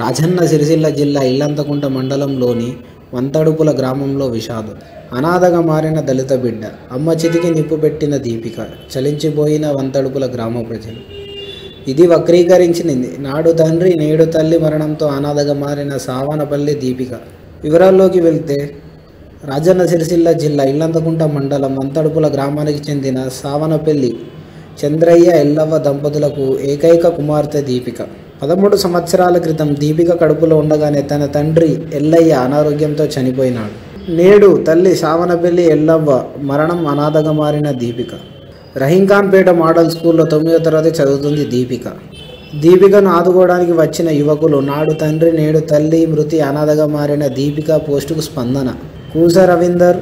రాజన్న సిరిసిల్ల జిల్లా ఇల్లంతకుంట మండలంలోని వంతడుపుల గ్రామంలో విషాదం. అనాథగా మారిన దళిత బిడ్డ అమ్మ చితికి నిప్పు పెట్టిన దీపిక చలించిపోయిన వంతడుపుల గ్రామ ప్రజలు. ఇది వక్రీకరించింది నాడు తండ్రి నేడు తల్లి మరణంతో అనాథగా మారిన సావనపల్లి దీపిక. వివరాల్లోకి వెళ్తే రాజన్న సిరిసిల్ల జిల్లా ఇల్లంతకుంట మండలం వంతడుపుల గ్రామానికి చెందిన సావనపల్లి చంద్రయ్య ఎల్లవ్వ దంపతులకు ఏకైక కుమార్తె దీపిక. పదమూడు సంవత్సరాల క్రితం దీపిక కడుపులో ఉండగానే తన తండ్రి ఎల్లయ్య అనారోగ్యంతో చనిపోయినాడు. నేడు తల్లి శావనపల్లి ఎల్లవ్వ మరణం అనాథగా మారిన దీపిక. రహీంఖాన్పేట మోడల్ స్కూల్లో తొమ్మిదో తరగతి చదువుతుంది దీపిక. దీపికను ఆదుకోవడానికి వచ్చిన యువకులు నాడు తండ్రి నేడు తల్లి మృతి అనాథగా మారిన దీపిక పోస్టుకు స్పందన. Koosa Raveender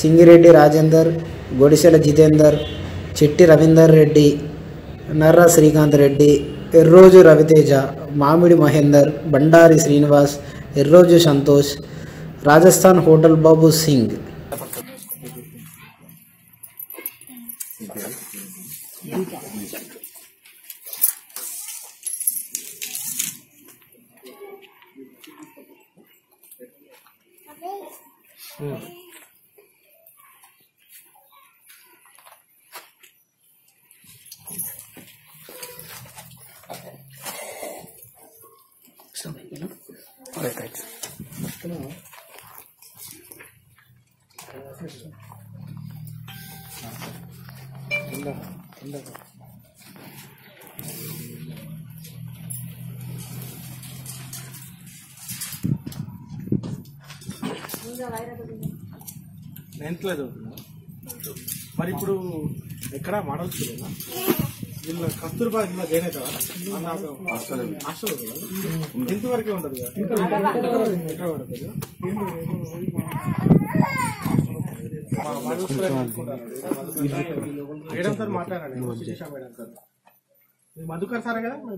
Singireddy Rajender Godisela Jitender Chetti Raveender Reddy Narra Srikanth Reddy Erroju Raviteja మామిడి మహేందర్ బండారి శ్రీనివాస్ ఎర్రోజు సంతోష్ రాజస్థాన్ హోటల్ బాబు సింగ్ నైన్త్లో చదువుతున్నా మరి ఇప్పుడు ఎక్కడ మోడల్ లేదా వీళ్ళు కస్తూర్బా జిల్లా జాయిన్ అవుతావా నాకు హాస్టల్ టెన్త్ వరకే ఉంటుంది కదా? ఎక్కడ పడుతుంది మేడం సార్ మాట్లాడండి. మేడం సార్ మధుకర్ సార్ కదా మీ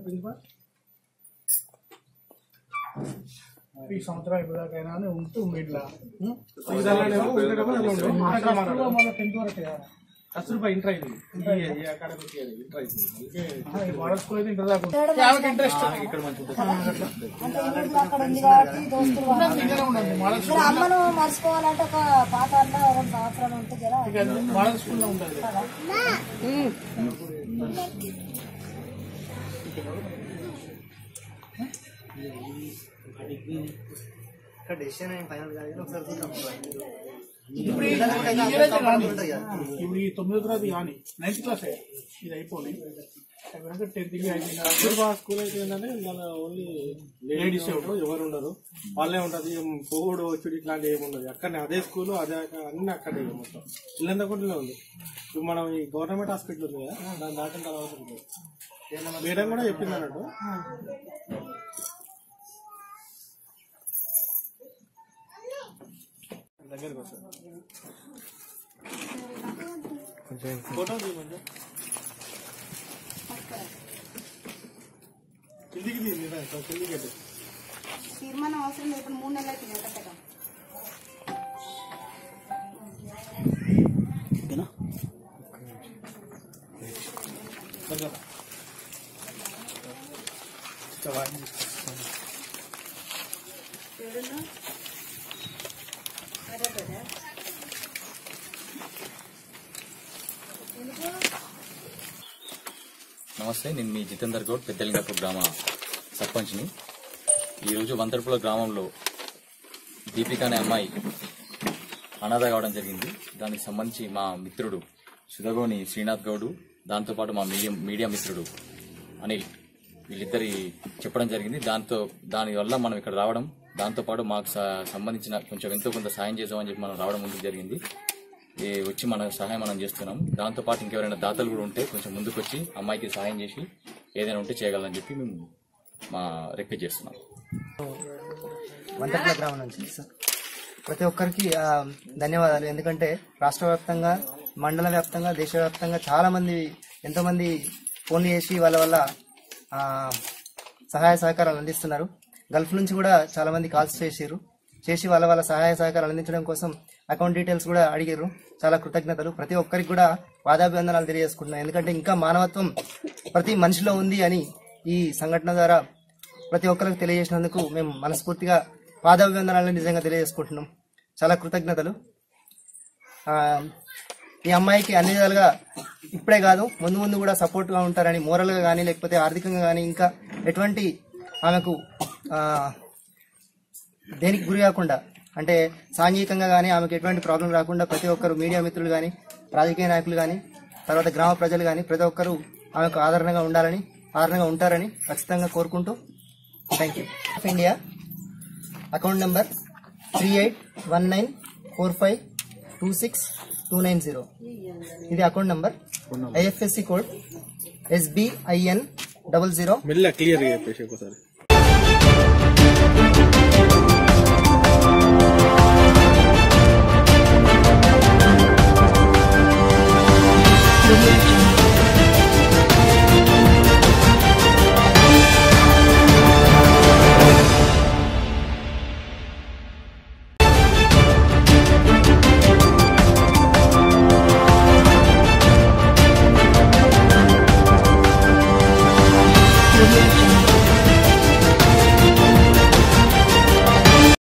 ఈ సంవత్సరం ఇప్పటిదాకైనా ఉంటూ మీట్లా టెన్త్ వరకు కస్తూర్బా ఇంటర్ అయింది. ఈ అకాడమిక్ ఇయర్ ఇంటర్ అయింది. మోడల్ స్కూల్ అయితే ఇంటర్ దాకా ఉంటుంది. ఆమెకి ఇంట్రెస్ట్ ఇక్కడ మంచి అమ్మను మర్చిపోవాలంటే ఒక పాత అన్న రెండు సంవత్సరాలు ఉంటే జర మోడల్ స్కూల్లో ఉంటుంది ఇప్పుడు ఈ- ఈ ఇయర్ అయితే రాని. ఇప్పుడు ఈ తొమ్మిదో తరగతి కానీ నైన్త్ క్లాస్ ఇది అయిపోయి టెన్త్ స్కూల్ అయితే ఏంటంటే మన ఓన్లీ లేడీస్ ఉంటారు ఎవరు ఉండరు. వాళ్ళే ఉంటది పోగుడు వచ్చుడు ఇట్లాంటి ఏమి ఉండదు. అక్కడనే అదే స్కూల్ అదే అన్ని అక్కడే మొత్తం. ఇల్లంతకుంటనే ఉంది. ఇప్పుడు మనం ఈ గవర్నమెంట్ హాస్పిటల్ ఉంది కదా దాని దాటిన తర్వాత ఉంటుంది మేడం కూడా చెప్పింది అన్నట్టు దగ్గరికి వస్తుంది ఫోటో తీయమంటే కిందికి తీయండి రా, ఇక్కడ కిందికి వెళ్ళి. తీర్మానం అవసరం లేదు ఇప్పుడు మూడు నెలలు అవుతుంది కట్టడం దగ్గర. నమస్తే నేను మీ జితేందర్ గౌడ్ పెద్దలింగపూర్ గ్రామ సర్పంచ్ని. ఈరోజు వంతర్పుల గ్రామంలో దీపిక అనే అమ్మాయి అనాథ కావడం జరిగింది. దానికి సంబంధించి మా మిత్రుడు సుధగోని శ్రీనాథ్ గౌడు దాంతోపాటు మా మీడియం మీడియా మిత్రుడు అనిల్ వీళ్ళిద్దరి చెప్పడం జరిగింది. దాంతో దానివల్ల మనం ఇక్కడ రావడం దాంతోపాటు మాకు స- సంబంధించిన కొంచెం ఎంతో కొంత సాయం చేద్దామని చెప్పి మనం రావడం ముందుకు జరిగింది. వచ్చి మన సహాయం మనం చేస్తున్నాం. దాంతో పాటు ఇంకెవరైనా దాతలు కూడా ఉంటే కొంచెం ముందుకు వచ్చి అమ్మాయికి సహాయం చేసి ఏదైనా ఉంటే చేయగలని చెప్పి మేము మా రిక్వెస్ట్ చేస్తున్నాం. వంతపల గ్రామం నుంచి సార్. ప్రతి ఒక్కరికి ధన్యవాదాలు. ఎందుకంటే రాష్ట్ర వ్యాప్తంగా మండల వ్యాప్తంగా దేశవ్యాప్తంగా చాలా మంది ఎంతో మంది చేసి వాళ్ళ వల్ల సహాయ సహకారాలు అందిస్తున్నారు. గల్ఫ్ నుంచి కూడా చాలా మంది కాల్స్ చేసారు చేసి వాళ్ళ వాళ్ళ సహాయ సహకారాలు అందించడం కోసం అకౌంట్ డీటెయిల్స్ కూడా అడిగారు. చాలా కృతజ్ఞతలు. ప్రతి ఒక్కరికి కూడా వాదాభివందనాలు తెలియజేసుకుంటున్నాను ఎందుకంటే ఇంకా మానవత్వం ప్రతి మనిషిలో ఉంది అని ఈ సంఘటన ద్వారా ప్రతి ఒక్కరికి తెలియజేసినందుకు మేము మనస్ఫూర్తిగా వాదాభివందనాలను నిజంగా తెలియజేసుకుంటున్నాం. చాలా కృతజ్ఞతలు. ఈ అమ్మాయికి అన్ని విధాలుగా ఇప్పుడే కాదు ముందు ముందు కూడా సపోర్ట్గా ఉంటారని మోరల్గా కానీ లేకపోతే ఆర్థికంగా కానీ ఇంకా ఎటువంటి ఆమెకు దేనికి గురి కాకుండా అంటే సాంఘికంగా కానీ ఆమెకు ఎటువంటి ప్రాబ్లం రాకుండా ప్రతి ఒక్కరు మీడియా మిత్రులు కానీ రాజకీయ నాయకులు కానీ తర్వాత గ్రామ ప్రజలు కానీ ప్రతి ఒక్కరు ఆమెకు ఆదరణగా ఉండాలని ఆదరణగా ఉంటారని ఖచ్చితంగా కోరుకుంటూ thank you of India account number three eight one nine four five two six two nine zero ఇది account number IFSC code SBIN double zero clear చెప్పేసి ఒకసారి